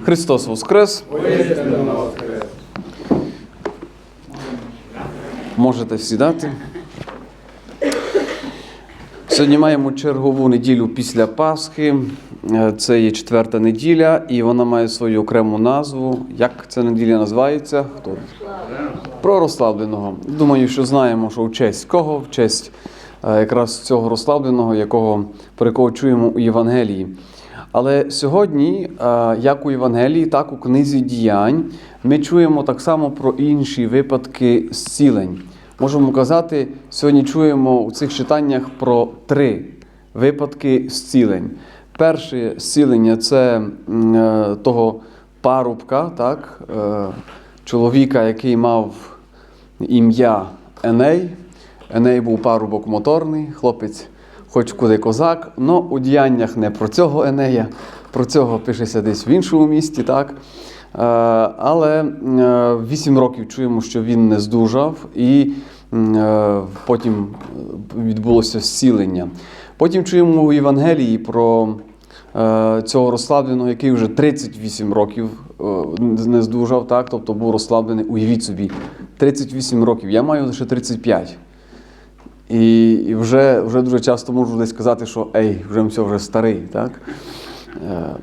Христос Воскрес! Можете сідати. Сьогодні маємо чергову неділю після Пасхи. Е, Це є четверта неділя, і вона має свою окрему назву. Як ця неділя називається? Хто? Про розслабленого. Думаю, що знаємо, що в честь кого, в честь е, якраз цього розслабленого, якого про якого чуємо у Євангелії. Але сьогодні, е, як у Євангелії, так у книзі діянь, ми чуємо так само про інші випадки зцілень. Можемо казати, сьогодні чуємо у цих читаннях про три випадки зцілень. Перше зцілення це е, того парубка, так, е, чоловіка, який мав ім'я Еней. Еней був парубок моторний, хлопець, хоч куди козак. але у діяннях не про цього Енея, про цього пишеться десь в іншому місті. так. Е, Але е, вісім років чуємо, що він не здужав, і е, потім відбулося зцілення. Потім чуємо у Євангелії про цього розслабленого, який вже 38 років не здужав, так? тобто був розслаблений, уявіть собі, 38 років. Я маю лише 35. І, і вже, вже дуже часто можу десь сказати, що ей, вже все, вже старий. Так? Е,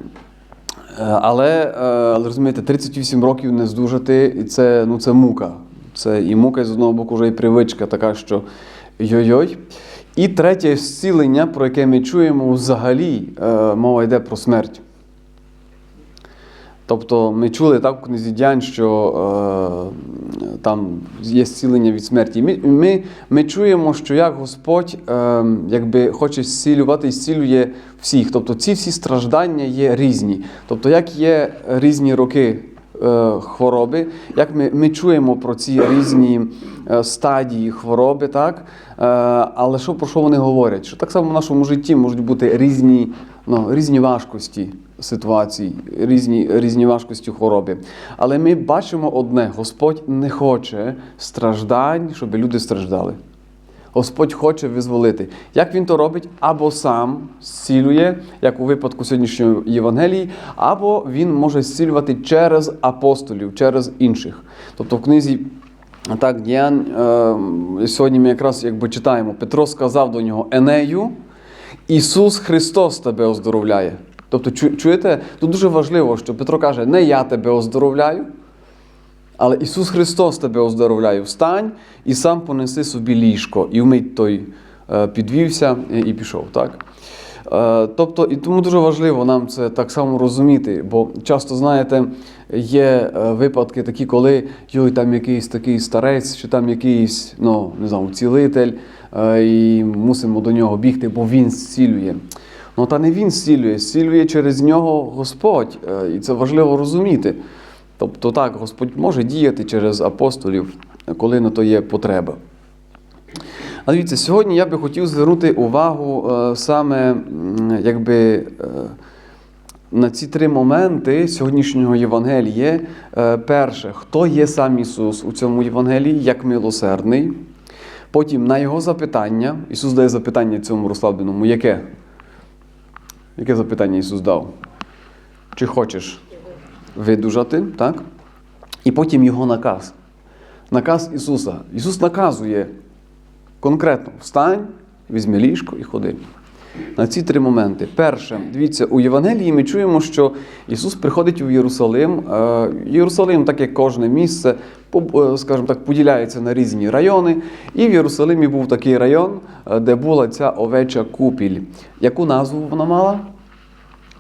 е, Але, е, але розумієте, 38 років не здужати, і це, ну, це мука. Це і мука, і з одного боку, вже і привичка така, що йой-йой. І третє зцілення, про яке ми чуємо взагалі, мова йде про смерть. Тобто ми чули так в книзі діянь, що е, там є зцілення від смерті. Ми, ми, ми чуємо, що як Господь е, якби хоче зцілювати і зцілює всіх. Тобто ці всі страждання є різні. Тобто, як є різні роки е, хвороби, як ми, ми чуємо про ці різні е, стадії хвороби, так? Е, але що про що вони говорять? Що так само в нашому житті можуть бути різні, ну, різні важкості ситуацій, різні, різні важкості хвороби. Але ми бачимо одне: Господь не хоче страждань, щоб люди страждали. Господь хоче визволити. Як він то робить? Або сам зцілює, як у випадку сьогоднішньої Євангелії, або він може зцілювати через апостолів, через інших. Тобто в книзі так, діянь, е, сьогодні ми якраз якби читаємо, Петро сказав до нього Енею, Ісус Христос тебе оздоровляє. Тобто, чуєте, тут дуже важливо, що Петро каже, не я тебе оздоровляю, але Ісус Христос тебе оздоровляє. Встань і сам понеси собі ліжко. І вмить той е, підвівся і пішов. Так? Е, Тобто, і тому дуже важливо нам це так само розуміти, бо часто, знаєте, є е, випадки такі, коли йой, там якийсь такий старець, чи там якийсь, ну, не знаю, цілитель, і мусимо до нього бігти, бо він зцілює. Ну, та не він зцілює, зцілює через нього Господь. Е, І це важливо розуміти. Тобто так, Господь може діяти через апостолів, коли на то є потреба. А дивіться, сьогодні я би хотів звернути увагу е, саме якби, е, на ці три моменти сьогоднішнього Євангелія. Е, перше, хто є сам Ісус у цьому Євангелії, як милосердний. Потім на його запитання, Ісус дає запитання цьому розслабленому, яке? Яке запитання Ісус дав? Чи хочеш видужати, так? І потім його наказ. Наказ Ісуса. Ісус наказує конкретно: встань, візьми ліжко і ходи. На ці три моменти. Перше, дивіться, у Євангелії ми чуємо, що Ісус приходить у Єрусалим. Е, Єрусалим, так як кожне місце, е, скажімо так, поділяється на різні райони. І в Єрусалимі був такий район, е, де була ця овеча купіль. Яку назву вона мала?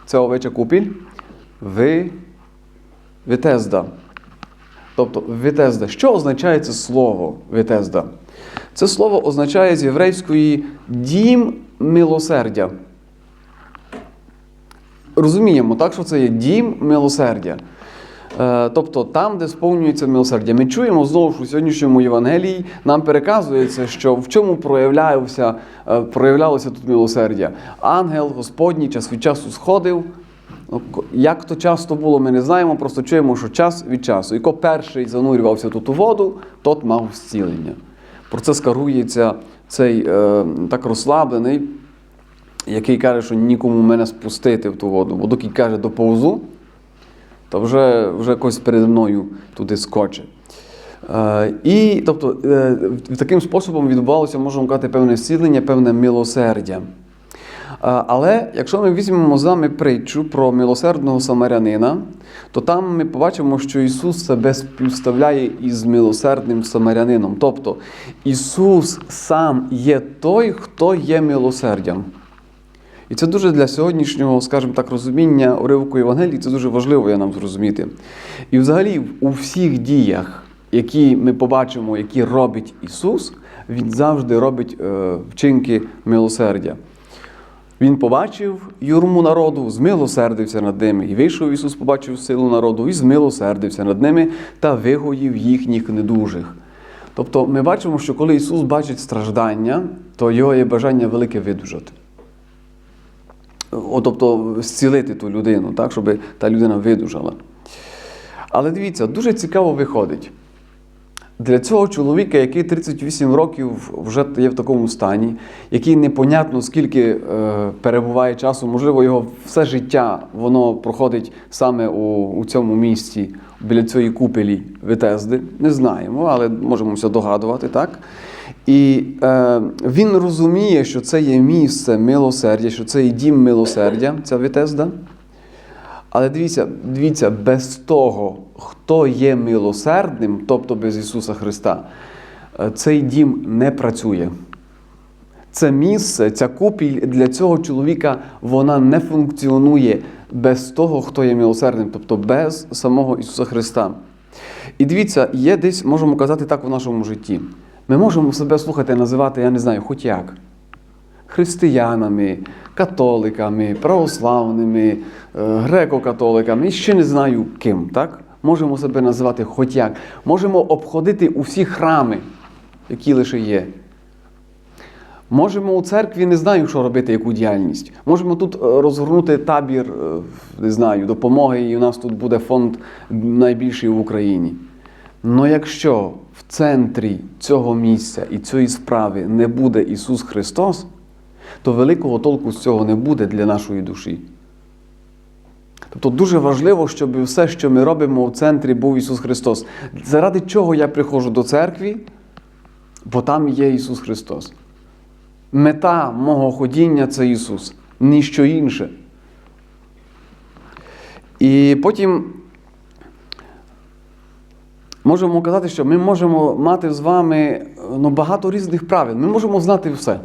Ця овеча купіль? Ви... Витезда. Тобто Витезда. Що означає це слово Витезда? Це слово означає з єврейської дім милосердя. Розуміємо, так, що це є дім милосердя. Е, Тобто там, де сповнюється милосердя. Ми чуємо знову ж у сьогоднішньому Євангелії, нам переказується, що в чому проявлявся, е, проявлялося тут милосердя. Ангел Господній час від часу сходив. Ну, Як то часто було, ми не знаємо, просто чуємо, що час від часу. І ко перший занурювався тут у воду, тот мав зцілення. Про це скарується цей е, так розслаблений, який каже, що нікому мене спустити в ту воду. Бо доки каже доповзу, то вже, вже якось переді мною туди скоче. Е, І тобто, е, таким способом відбувалося, можемо казати, певне зцілення, певне милосердя. Але якщо ми візьмемо з вами притчу про милосердного самарянина, то там ми побачимо, що Ісус себе співставляє із милосердним самарянином. Тобто Ісус сам є той, хто є милосердям. І це дуже для сьогоднішнього, скажімо так, розуміння уривку Євангелії, це дуже важливо я нам зрозуміти. І взагалі у всіх діях, які ми побачимо, які робить Ісус, Він завжди робить е, вчинки милосердя. Він побачив юрму народу, змилосердився над ними. І вийшов Ісус, побачив силу народу і змилосердився над ними та вигоїв їхніх недужих. Тобто ми бачимо, що коли Ісус бачить страждання, то його є бажання велике видужати. О, тобто зцілити ту людину, так, щоб та людина видужала. Але дивіться, дуже цікаво виходить. Для цього чоловіка, який 38 років вже є в такому стані, який непонятно скільки е, перебуває часу, можливо, його все життя воно проходить саме у, у цьому місці, біля цієї купелі Витезди. Не знаємо, але можемо все догадувати, так? І е, він розуміє, що це є місце милосердя, що це є дім милосердя, ця Витезда. Але дивіться, дивіться, без того, хто є милосердним, тобто без Ісуса Христа, е, цей дім не працює. Це місце, ця купіль для цього чоловіка вона не функціонує без того, хто є милосердним, тобто без самого Ісуса Христа. І дивіться, є десь, можемо казати так в нашому житті. Ми можемо себе слухати, називати, я не знаю, хоч як християнами, католиками, православними, е, греко-католиками, і ще не знаю ким. так? Можемо себе називати хоч як. Можемо обходити усі храми, які лише є. Можемо у церкві не знаю, що робити, яку діяльність. Можемо тут е, розгорнути табір, е, не знаю, допомоги, і у нас тут буде фонд найбільший в Україні. Но якщо в центрі цього місця і цієї справи не буде Ісус Христос, то великого толку з цього не буде для нашої душі. Тобто дуже важливо, щоб все, що ми робимо в центрі, був Ісус Христос. Заради чого я приходжу до церкви? Бо там є Ісус Христос. Мета мого ходіння це Ісус, ніщо інше. І потім можемо казати, що ми можемо мати з вами ну, багато різних правил. Ми можемо знати все.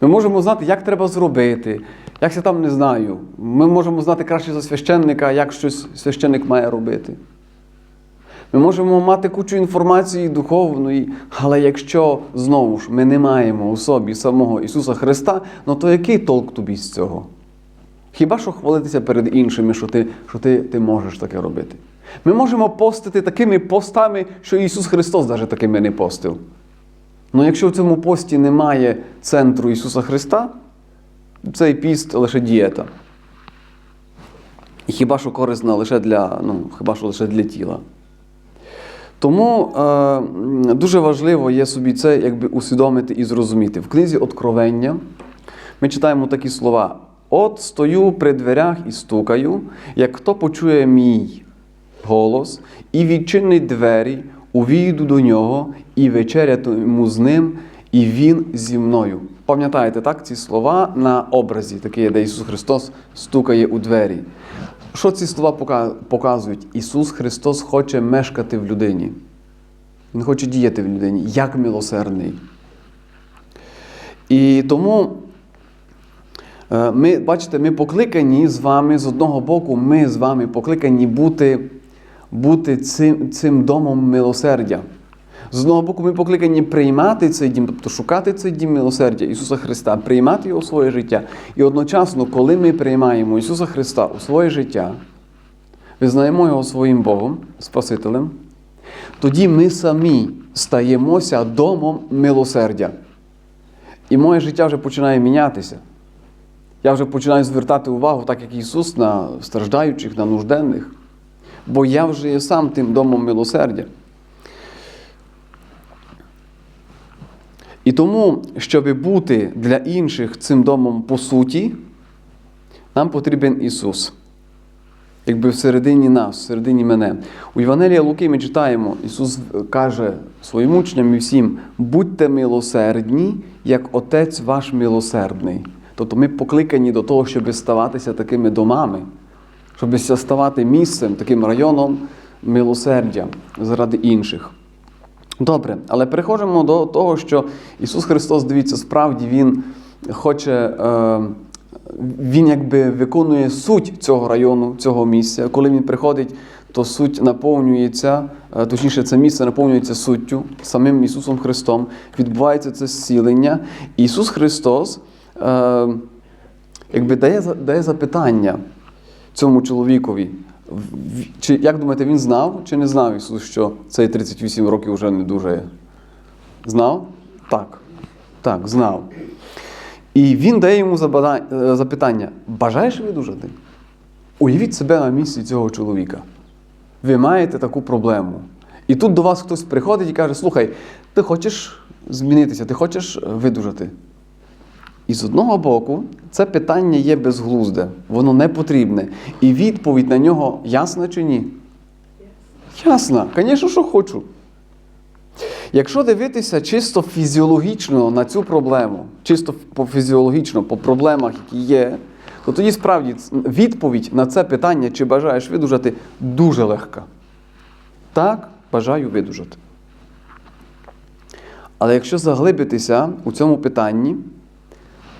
Ми можемо знати, як треба зробити, як я там не знаю. Ми можемо знати краще за священника, як щось священник має робити. Ми можемо мати кучу інформації духовної, але якщо знову ж ми не маємо у собі самого Ісуса Христа, ну то який толк тобі з цього? Хіба що хвалитися перед іншими, що ти, що ти, ти можеш таке робити? Ми можемо постити такими постами, що Ісус Христос навіть такими не постив. Ну якщо в цьому пості немає центру Ісуса Христа, цей піст лише дієта. І хіба що корисна лише для, ну, хіба що лише для тіла. Тому е, дуже важливо є собі це якби усвідомити і зрозуміти. В книзі Откровення ми читаємо такі слова: От стою при дверях і стукаю, як хто почує мій голос, і відчинить двері, увійду до нього, і вечерятиму з ним, і він зі мною. Пам'ятаєте, так, ці слова на образі, такі, де Ісус Христос стукає у двері. Що ці слова показують? Ісус Христос хоче мешкати в людині. Він хоче діяти в людині, як милосердний. І тому е, ми, бачите, ми покликані з вами, з одного боку, ми з вами покликані бути, бути цим, цим домом милосердя. З одного боку, ми покликані приймати цей дім, тобто шукати цей дім милосердя Ісуса Христа, приймати його у своє життя. І одночасно, коли ми приймаємо Ісуса Христа у своє життя, визнаємо Його своїм Богом, Спасителем, тоді ми самі стаємося домом милосердя. І моє життя вже починає мінятися. Я вже починаю звертати увагу, так як Ісус, на страждаючих, на нужденних. Бо я вже є сам тим домом милосердя. І тому, щоб бути для інших цим домом по суті, нам потрібен Ісус. якби всередині нас, всередині мене. У Євангелія Луки ми читаємо, Ісус каже своїм учням і всім: будьте милосердні, як Отець ваш милосердний. Тобто ми покликані до того, щоб ставатися такими домами, щоб ставати місцем, таким районом милосердя заради інших. Добре, але переходимо до того, що Ісус Христос, дивіться, справді Він хоче, е, Він якби виконує суть цього району, цього місця. Коли Він приходить, то суть наповнюється, е, точніше, це місце наповнюється суттю, самим Ісусом Христом. Відбувається це зцілення. Ісус Христос е, якби дає, дає запитання цьому чоловікові. Чи, як думаєте, він знав чи не знав Ісус, що цей 38 років вже не дуже знав? Так. Так, знав. І він дає йому е, запитання: бажаєш видужати? Уявіть себе на місці цього чоловіка. Ви маєте таку проблему. І тут до вас хтось приходить і каже: слухай, ти хочеш змінитися, ти хочеш видужати? І з одного боку, це питання є безглузде, воно не потрібне. І відповідь на нього ясна чи ні? Ясна, звісно, що хочу. Якщо дивитися чисто фізіологічно на цю проблему, чисто по фізіологічно, по проблемах, які є, то тоді справді відповідь на це питання, чи бажаєш видужати, дуже легка. Так, бажаю видужати. Але якщо заглибитися у цьому питанні,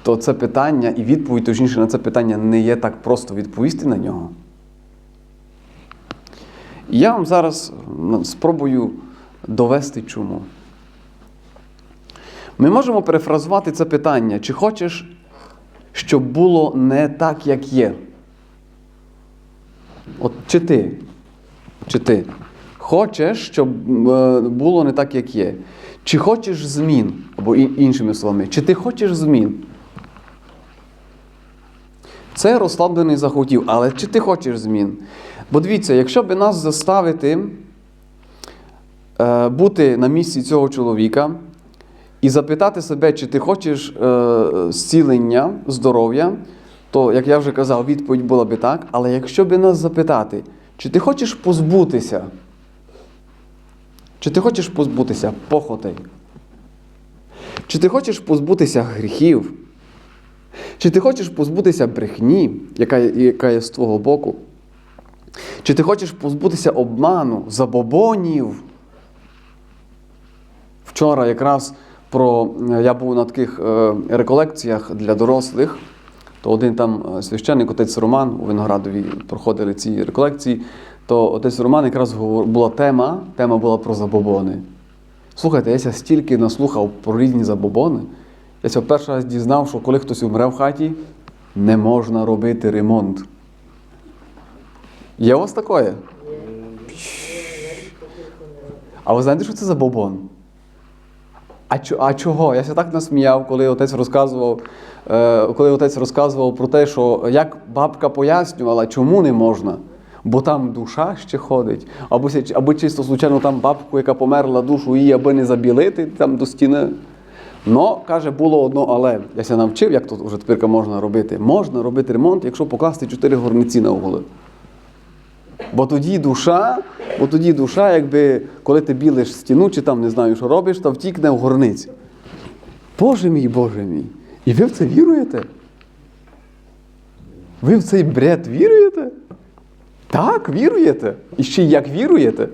то це питання і відповідь, точніше, на це питання не є так просто відповісти на нього. Я вам зараз спробую довести чому. Ми можемо перефразувати це питання, чи хочеш, щоб було не так, як є? От чи ти? Чи ти хочеш, щоб е, було не так, як є? Чи хочеш змін? Або іншими словами, чи ти хочеш змін? Це розслаблений захотів, але чи ти хочеш змін? Бо дивіться, якщо би нас заставити е, бути на місці цього чоловіка і запитати себе, чи ти хочеш е, зцілення, здоров'я, то, як я вже казав, відповідь була би так. Але якщо би нас запитати, чи ти хочеш позбутися, чи ти хочеш позбутися похотей? Чи ти хочеш позбутися гріхів? Чи ти хочеш позбутися брехні, яка, яка є з твого боку? Чи ти хочеш позбутися обману, забобонів? Вчора якраз про е, я був на таких е, реколекціях для дорослих, то один там е, священник, отець Роман у Виноградові проходили ці реколекції, то отець Роман якраз була тема, тема була про забобони. Слухайте, я стільки наслухав про різні забобони. Я ся перший раз дізнав, що коли хтось умре в хаті, не можна робити ремонт. Є у вас таке? А ви знаєте, що це за бобон? А, а чого? Я так насміяв, коли отець розказував, е, коли отець розказував про те, що як бабка пояснювала, чому не можна. Бо там душа ще ходить, або, або чисто случайно там бабку, яка померла душу, її аби не забілити там до стіни. Но, каже, було одно, але я ся навчив, як тут вже тепер можна робити. Можна робити ремонт, якщо покласти чотири горниці на угли. Бо тоді душа, бо тоді душа, якби коли ти білиш стіну, чи там не знаю, що робиш, то втікне в горниці. Боже мій, Боже мій. І ви в це віруєте? Ви в цей бред віруєте? Так, віруєте. І ще як віруєте.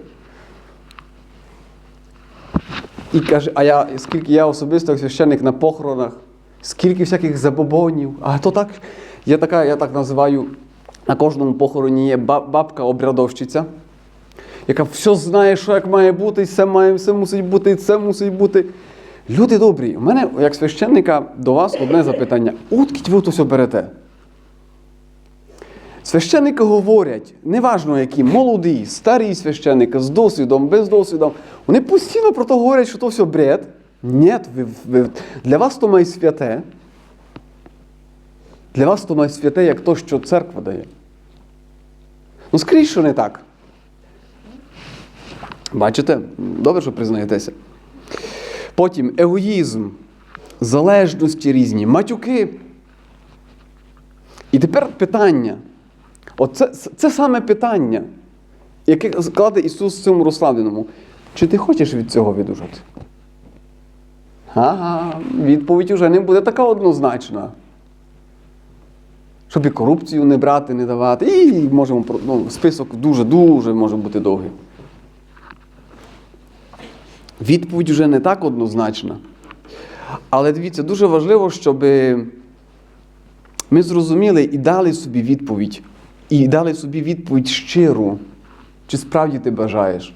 І каже, а я, скільки я особисто як священник на похоронах, скільки всяких забобонів. А то так, є така, я так називаю, на кожному похороні є бабка-обрядовщиця, яка все знає, що як має бути, і це має, все мусить бути, і це мусить бути. Люди добрі, у мене, як священника, до вас одне запитання. Откіть ви то все берете? Священники говорять, неважно які, молоді, старі священники, з досвідом, без досвідом, вони постійно про то говорять, що то все бред. Ні, ви, ви, для вас то має святе. Для вас то має святе, як то, що церква дає. Ну, скрізь, що не так. Бачите? Добре, що признаєтеся. Потім егоїзм, залежності різні, матюки. І тепер питання. Оце це, саме питання, яке складе Ісус цьому розслабленому. Чи ти хочеш від цього видужати? Ага, відповідь уже не буде така однозначна. Щоб і корупцію не брати, не давати. І можемо ну, список дуже-дуже може бути довгий. Відповідь вже не так однозначна. Але дивіться, дуже важливо, щоб ми зрозуміли і дали собі відповідь. І дали собі відповідь щиру, чи справді ти бажаєш.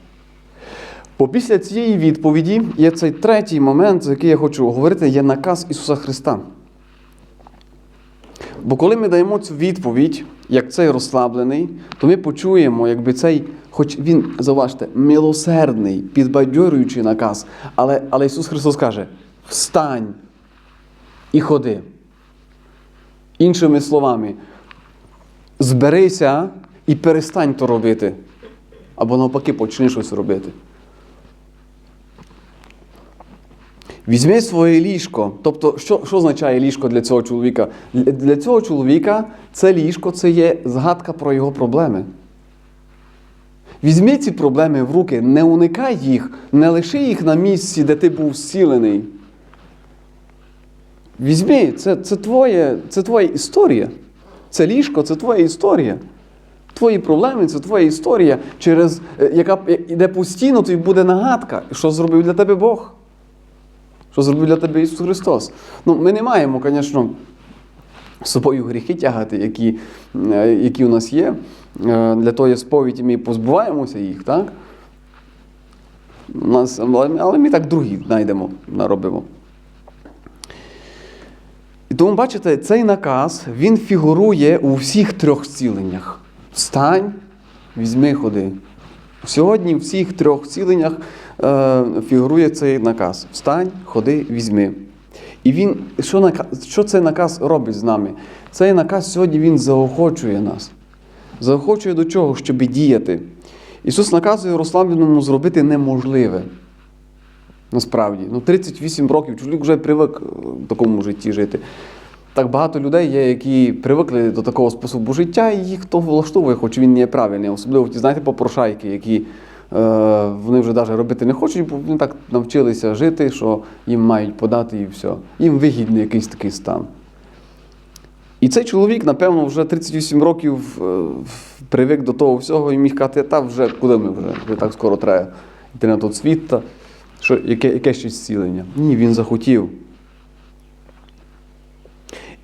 Бо після цієї відповіді є цей третій момент, за який я хочу говорити, є наказ Ісуса Христа. Бо коли ми даємо цю відповідь, як цей розслаблений, то ми почуємо, якби цей, хоч він, зауважте, милосердний, підбадьорюючий наказ, але, але Ісус Христос каже: встань і ходи. Іншими словами, зберися і перестань то робити. Або навпаки, почни щось робити. Візьми своє ліжко. Тобто, що, що означає ліжко для цього чоловіка? Для- цього чоловіка це ліжко це є згадка про його проблеми. Візьми ці проблеми в руки, не уникай їх, не лиши їх на місці, де ти був зцілений. Візьми, це, це, твоє, це твоя історія. Це ліжко, це твоя історія. Твої проблеми це твоя історія, через, е, яка йде постійно, тобі буде нагадка, що зробив для тебе Бог. Що зробив для тебе Ісус Христос? Ну, ми не маємо, звісно, собою гріхи тягати, які, е, які у нас є. Е, Для тої сповіді ми позбуваємося їх, так? У нас, але ми так другі знайдемо, наробимо. І тому, бачите, цей наказ він фігурує у всіх трьох зціленнях. Встань, візьми, ходи. Сьогодні в всіх трьох ціленнях е, фігурує цей наказ: Встань, ходи, візьми. І він, що, наказ, що цей наказ робить з нами? Цей наказ сьогодні він заохочує нас. Заохочує до чого? Щоб діяти. Ісус наказує розслабленому зробити неможливе. Насправді, ну 38 років чоловік вже привик е, в такому житті жити. Так багато людей є, які привикли до такого способу життя, і їх то влаштовує, хоч він не є правильний. Особливо ті, знаєте, попрошайки, які е, вони вже навіть робити не хочуть, бо вони так навчилися жити, що їм мають подати і все. Їм вигідний якийсь такий стан. І цей чоловік, напевно, вже 38 років е, привик до того всього і міг казати, та вже куди ми вже? Вже так скоро треба йти на той світ, та що, яке, яке ще зцілення. Ні, він захотів.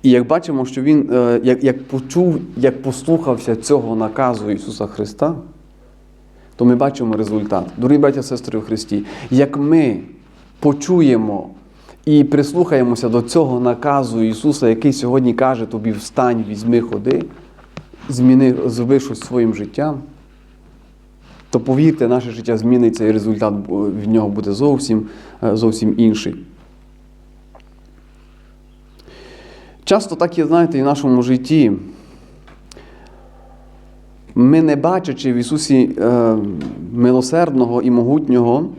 І як бачимо, що він е, як, як почув, як послухався цього наказу Ісуса Христа, то ми бачимо результат. Дорогі браття сестри у Христі, як ми почуємо і прислухаємося до цього наказу Ісуса, який сьогодні каже тобі встань, візьми, ходи, зміни, зроби щось своїм життям, то повірте, наше життя зміниться і результат від нього буде зовсім, е, зовсім інший. Часто так є, знаєте, і в нашому житті. Ми, не бачачи в Ісусі е, милосердного і могутнього,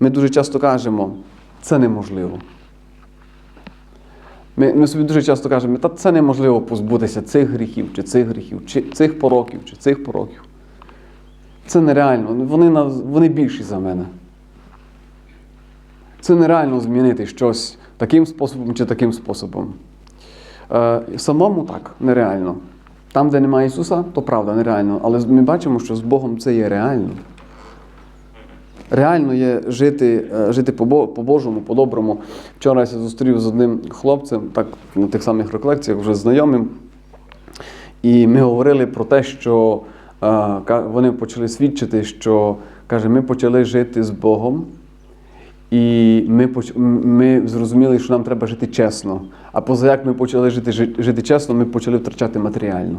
ми дуже часто кажемо, це неможливо. Ми, ми собі дуже часто кажемо, та це неможливо позбутися цих гріхів, чи цих гріхів, чи цих пороків, чи цих пороків. Це нереально. Вони, вони більші за мене. Це нереально змінити щось таким способом чи таким способом. Е, Самому так, нереально. Там, де немає Ісуса, то правда, нереально. Але ми бачимо, що з Богом це є реально. Реально є жити, е, жити по-бо- по-божому, по-доброму. Вчора я зустрів з одним хлопцем, так на тих самих реклекціях, вже знайомим. І ми говорили про те, що вони почали свідчити, що каже, ми почали жити з Богом. І ми, ми зрозуміли, що нам треба жити чесно. А поза як ми почали жити, жити чесно, ми почали втрачати матеріально.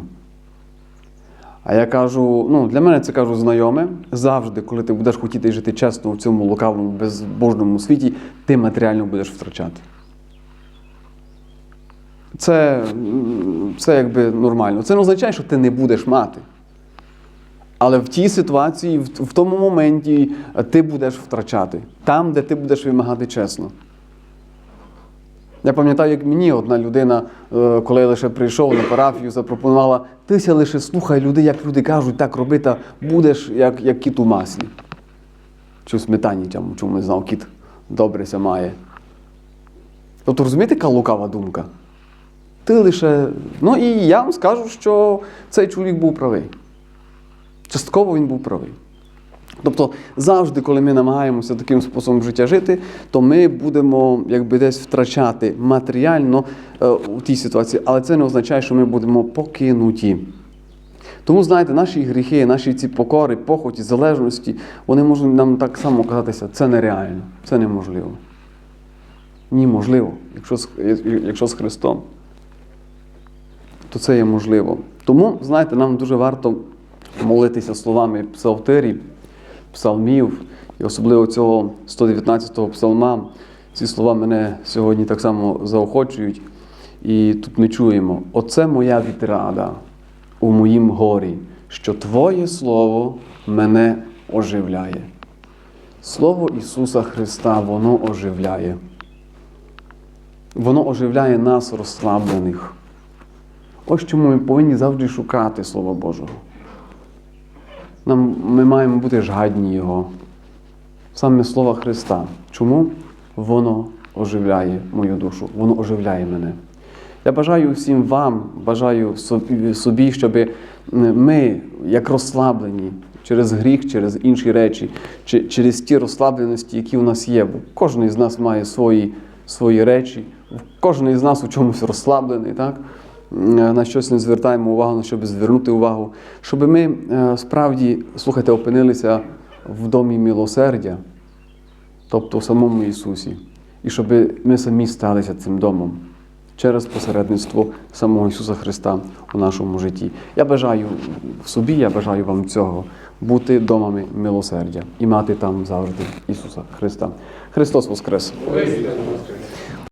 А я кажу, ну для мене це кажу знайоме. Завжди, коли ти будеш хотіти жити чесно в цьому лукавому, безбожному світі, ти матеріально будеш втрачати. Це, це якби нормально. Це не означає, що ти не будеш мати. Але в тій ситуації, в, тому моменті е, ти будеш втрачати. Там, де ти будеш вимагати чесно. Я пам'ятаю, як мені одна людина, е, коли я лише прийшов на парафію, запропонувала, тися лише слухай людей, як люди кажуть, так роби, та будеш як, як кіт у маслі. Чи в сметані, чому, не знав, кіт добре ся має. Тобто розумієте, яка лукава думка? Ти лише. Ну і я вам скажу, що цей чоловік був правий. Частково він був правий. Тобто завжди, коли ми намагаємося таким способом життя жити, то ми будемо якби десь втрачати матеріально е, у тій ситуації, але це не означає, що ми будемо покинуті. Тому, знаєте, наші гріхи, наші ці покори, похоті, залежності, вони можуть нам так само казатися, це нереально, це неможливо. Ні, можливо, якщо якщо з Христом, то це є можливо. Тому, знаєте, нам дуже варто молитися словами псалтирі, псалмів, і особливо цього 119-го псалма. Ці слова мене сьогодні так само заохочують. І тут ми чуємо: Оце моя відрада у моїм горі, що Твоє Слово мене оживляє. Слово Ісуса Христа, воно оживляє. Воно оживляє нас розслаблених. Ось чому ми повинні завжди шукати Слова Божого. Нам, ми маємо бути жадні Його. Саме Слово Христа. Чому? Воно оживляє мою душу, воно оживляє мене. Я бажаю всім вам, бажаю собі- щоб ми, як розслаблені через гріх, через інші речі, через ті розслабленості, які у нас є, бо кожен з нас має свої, свої речі, кожен з нас у чомусь розслаблений, так? Е, на щось не звертаємо увагу, щоб звернути увагу, щоб ми е, справді, слухайте, опинилися в домі милосердя, тобто в самому Ісусі, і щоб ми самі сталися цим домом через посередництво самого Ісуса Христа у нашому житті. Я бажаю собі, я бажаю вам цього бути домами милосердя і мати там завжди Ісуса Христа. Христос воскрес!